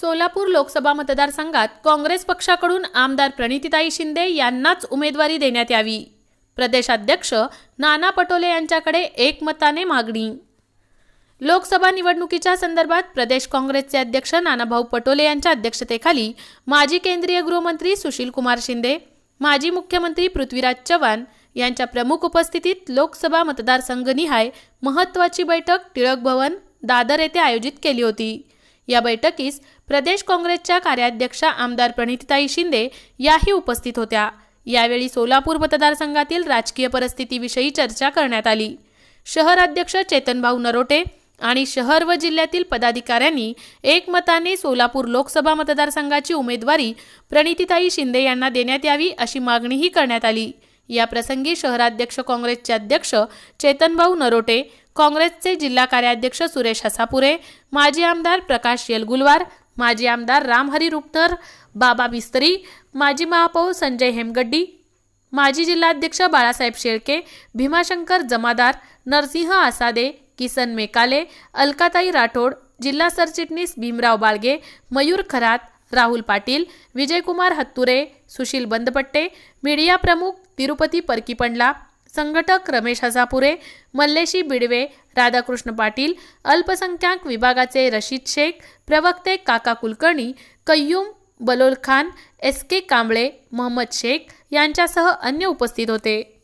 सोलापूर लोकसभा मतदारसंघात काँग्रेस पक्षाकडून आमदार प्रणितीताई शिंदे यांनाच उमेदवारी देण्यात यावी. प्रदेशाध्यक्ष नाना पटोले यांच्याकडे एकमताने मागणी. लोकसभा निवडणुकीच्या संदर्भात प्रदेश काँग्रेसचे अध्यक्ष नानाभाऊ पटोले यांच्या अध्यक्षतेखाली माजी केंद्रीय गृहमंत्री सुशीलकुमार शिंदे माजी मुख्यमंत्री पृथ्वीराज चव्हाण यांच्या प्रमुख उपस्थितीत लोकसभा मतदारसंघनिहाय महत्त्वाची बैठक टिळक भवन दादर येथे आयोजित केली होती. या बैठकीस प्रदेश काँग्रेसच्या कार्याध्यक्षा आमदार प्रणितिताई शिंदे याही उपस्थित होत्या. यावेळी सोलापूर मतदारसंघातील राजकीय परिस्थितीविषयी चर्चा करण्यात आली. शहर अध्यक्ष चेतनभाऊ नरोटे आणि शहर व जिल्ह्यातील पदाधिकाऱ्यांनी एकमताने सोलापूर लोकसभा मतदारसंघाची उमेदवारी प्रणितीताई शिंदे यांना देण्यात यावी अशी मागणीही करण्यात आली. या प्रसंगी शहराध्यक्ष काँग्रेसचे अध्यक्ष चेतनभाऊ नरोटे काँग्रेसचे जिल्हा कार्याध्यक्ष सुरेश हसापुरे माजी आमदार प्रकाश येलगुलवार माजी आमदार रामहरी रुपनर बाबा बिस्तरी माजी महापौर संजय हेमगड्डी माजी जिल्हाध्यक्ष बाळासाहेब शेळके भीमाशंकर जमादार नरसिंह आसादे किसन मेकाले अलकाताई राठोड जिल्हा सरचिटणीस भीमराव बाळगे मयूर खरात राहुल पाटील विजयकुमार हत्तुरे सुशील बंदपट्टे मीडिया प्रमुख तिरुपती परकीपंडला संघटक रमेश हजापुरे मल्लेशी बिडवे राधाकृष्ण पाटील अल्पसंख्याक विभागाचे रशीद शेख प्रवक्ते काका कुलकर्णी कय्यूम बलोल खान एस के कांबळे मोहम्मद शेख यांच्यासह अन्य उपस्थित होते.